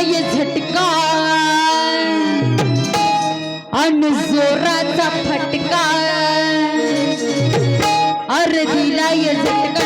ये झटका. अन जोराचा फटका. अर दिला ये झटका.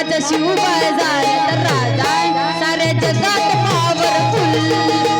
राजा शिव बाजार राजा सारे जगात पावर फुल.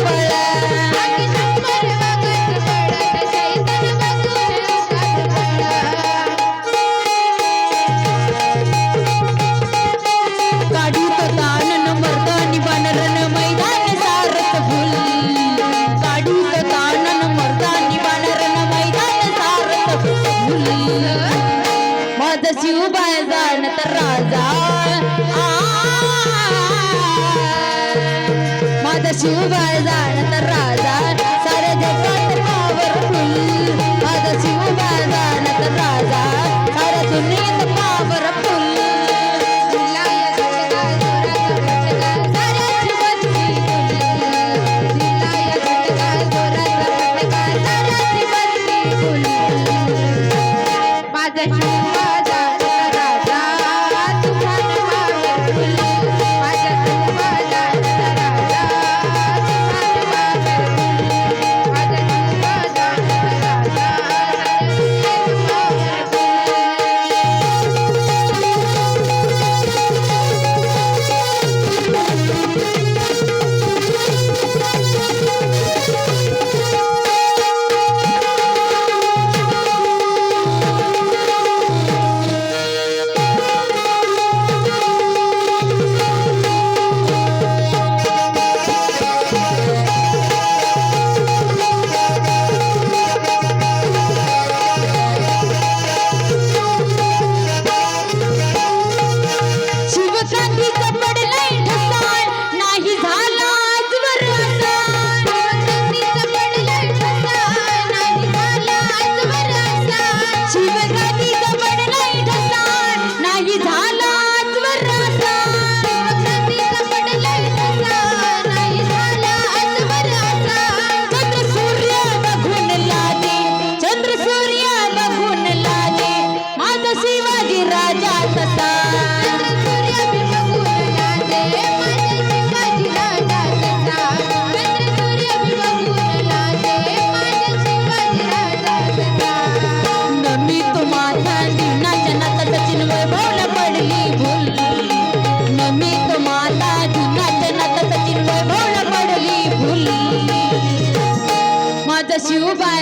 பல పాద శివ రాజా 九百